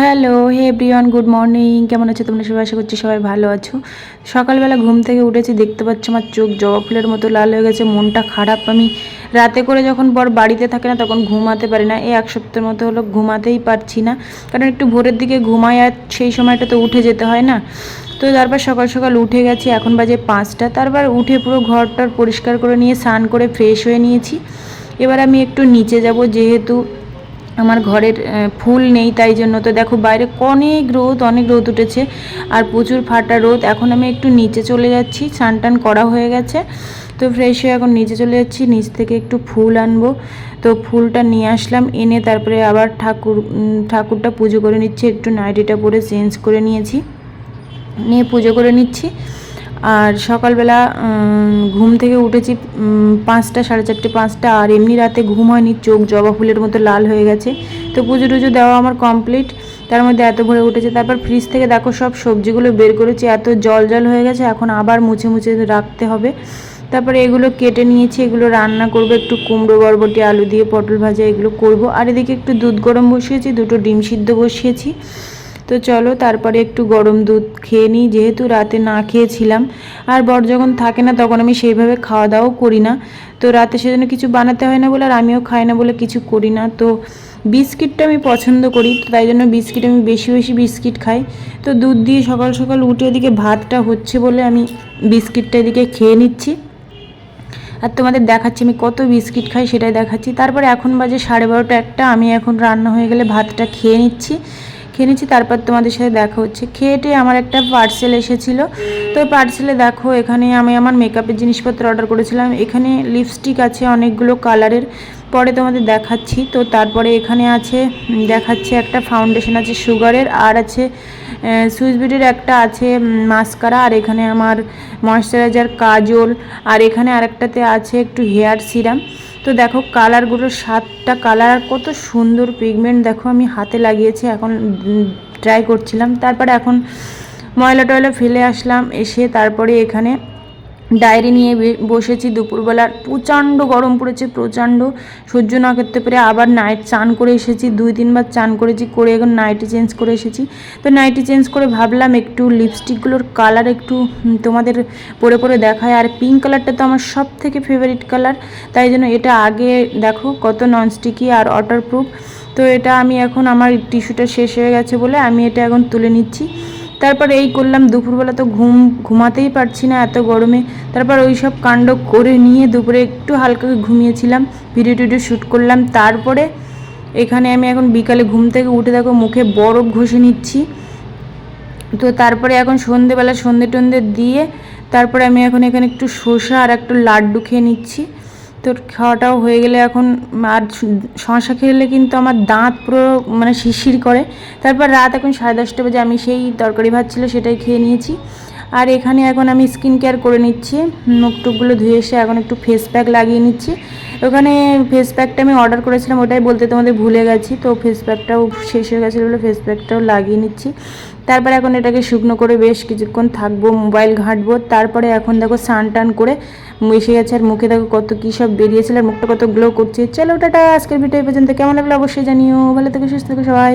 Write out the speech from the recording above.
Hello hey everyone good morning কেমন আছো তোমরা? সবাই আশা করছি সবাই ভালো আছো। সকালবেলা ঘুম থেকে উঠেছি, দেখতে পাচ্ছ আমার চোখ জবা ফুলের মতো লাল হয়ে গেছে, মনটা খারাপ। আমি রাতে করে যখন বর বাড়িতে থাকে না, তখন ঘুমাতে পারি না। এই এক সপ্তাহের মতো হলো ঘুমাতেই পারছি না। কারণ একটু ভোরের দিকে ঘুমাই আর সেই সময়টা তো উঠে যেতে হয় না। তো তারপর সকাল সকাল উঠে গেছি, এখন বাজে পাঁচটা। তারপর উঠে পুরো ঘরটার পরিষ্কার করে নিয়ে, স্নান করে ফ্রেশ হয়ে নিয়েছি। এবার আমি একটু নিচে যাব, যেহেতু আমার ঘরের ফুল নেই তাই জন্য। তো দেখো বাইরে অনেক রোদ অনেক রোদ উঠেছে। আর প্রচুর ফাটা রোদ। এখন আমি একটু নিচে চলে যাচ্ছি। স্নান করা হয়ে গেছে। তো ফ্রেশ হয়ে এখন নিচে চলে যাচ্ছি। নিচ থেকে একটু ফুল আনব। তো ফুলটা নিয়ে আসলাম। এনে তারপরে আবার ঠাকুর ঠাকুরটা পুজো করে নিচ্ছি। একটু নাইটিটা পরে চেঞ্জ করে নিয়েছি। নিয়ে পুজো করে নিচ্ছি। আর সকালবেলা ঘুম থেকে উঠেছি পাঁচটা, সাড়ে চারটে, পাঁচটা, আর এমনি রাতে ঘুম হয়নি, চোখ জবা ফুলের মতো লাল হয়ে গেছে। তো পুজো টুজো দেওয়া আমার কমপ্লিট তার মধ্যে এত ভরে উঠেছে, তারপর ফ্রিজ থেকে দেখো সব সবজিগুলো বের করেছি, এত জল জল হয়ে গেছে, এখন আবার মুছে মুছে রাখতে হবে। তারপরে এগুলো কেটে নিয়েছি, এগুলো রান্না করব, একটু কুমড়ো, বরবটি, আলু দিয়ে পটল ভাজা এগুলো করব। আর এদিকে একটু দুধ গরম বসিয়েছি, দুটো ডিম সিদ্ধ বসিয়েছি। তো চলো তারপরে একটু গরম দুধ খেয়ে নিই, যেহেতু রাতে না খেয়েছিলাম। আর বর যখন থাকে না তখন আমি সেইভাবে খাওয়া দাওয়াও করি না। তো রাতে সেজন্য কিছু বানাতে হয় না বলে আর আমিও খাই না বলে কিছু করি না। তো বিস্কিটটা আমি পছন্দ করি, তো তাই জন্য বিস্কিট আমি বেশি বেশি বিস্কিট খাই। তো দুধ দিয়ে সকাল সকাল উঠে এদিকে ভাতটা হচ্ছে বলে আমি বিস্কিটটা এদিকে খেয়ে নিচ্ছি। আর তোমাদের দেখাচ্ছি, আমি কত বিস্কিট খাই সেটাই দেখাচ্ছি। তারপরে এখন বাজে সাড়ে বারোটা একটা, আমি এখন রান্না হয়ে গেলে ভাতটা খেয়ে নিচ্ছি। খেয়ে নিচ্ছি, তারপর তোমাদের সাথে দেখা হচ্ছে। খেয়েটে আমার একটা পার্সেল এসেছিল। তো পার্সেলে দেখো, এখানে আমি আমার মেকআপের জিনিসপত্র অর্ডার করেছিলাম। এখানে লিপস্টিক আছে, অনেকগুলো কালারের পরে তোমাদের দেখাচ্ছি। তো তারপরে এখানে আছে দেখাচ্ছে একটা ফাউন্ডেশন আছে সুগারের আর আছে সুইস বিউটির একটা আছে মাস্কারা আর এখানে আমার ময়শ্চারাইজার কাজল, আর এখানে আরেকটাতে আছে একটু হেয়ার সিরাম তো দেখো কালারগুলো সাতটা কালার আর কত সুন্দর পিগমেন্ট দেখো আমি হাতে লাগিয়েছি, এখন ট্রাই করছিলাম। তারপরে এখন ময়লা টয়লা ফেলে আসলাম, এসে তারপরে এখানে ডায়েরি নিয়ে বসেছি দুপুরবেলার প্রচণ্ড গরম পড়েছে, প্রচণ্ড। সহ্য না করতে পেরে আবার নাইট চান করে এসেছি, দুই তিনবার চান করেছি, করে এখন নাইটি চেঞ্জ করে এসেছি। তো নাইটি চেঞ্জ করে ভাবলাম একটু লিপস্টিকগুলোর কালার একটু তোমাদের পরে পরে দেখায় আর পিঙ্ক কালারটা তো আমার সব থেকে ফেভারিট কালার তাই জন্য এটা আগে দেখো কত ননস্টিকি আর ওয়াটারপ্রুফ তো এটা আমি এখন, আমার টিস্যুটা শেষ হয়ে গেছে বলে আমি এটা এখন তুলে নিচ্ছি। তারপর এই করলাম, দুপুরবেলা তো ঘুম, ঘুমাতেই পারছি না এত গরমে। তারপর ওই সব কাণ্ড করে নিয়ে দুপুরে একটু হালকা ঘুমিয়েছিলাম ভিডিও টিডিও শ্যুট করলাম। তারপরে এখানে আমি এখন বিকালে ঘুম থেকে উঠে দেখো মুখে বরফ ঘষে নিচ্ছি। তো তারপরে এখন সন্ধেবেলা সন্ধে টন্ধে দিয়ে তারপরে আমি এখন এখানে একটু শসা আর একটু লাড্ডু খেয়ে নিচ্ছি। তো খাওয়াটাও হয়ে গেলে এখন আর শশা খেলে কিন্তু আমার দাঁত পুরো মানে শিরশির করে। তারপর রাত এখন সাড়ে দশটা বাজে আমি সেই তরকারি ভাত ছিল সেটাই খেয়ে নিয়েছি। আর এখানে এখন আমি স্কিন কেয়ার করে নিচ্ছি। মুখ টুকগুলো ধুয়ে এসে এখন একটু ফেস প্যাক লাগিয়ে নিচ্ছি। ওখানে ফেস প্যাকটা আমি অর্ডার করেছিলাম, ওটাই বলতে তোমাদের ভুলে গেছি। তো ফেস প্যাকটাও শেষ হয়ে গেছিল বলে ফেস প্যাকটাও লাগিয়ে নিচ্ছি। তারপরে এখন এটাকে শুকনো করে বেশ কিছুক্ষণ থাকব মোবাইল ঘাঁটবো। তারপরে এখন দেখো স্নান টান করে মিশে গেছে আর মুখে দেখো কত কী সব বেরিয়েছিল আর মুখটা কত গ্লো করছে। চলো ওটা আজকের ভিডিও পর্যন্ত। কেমন লাগল অবশ্যই জানিও। ভালো থেকে, সুস্থ থেকো সবাই।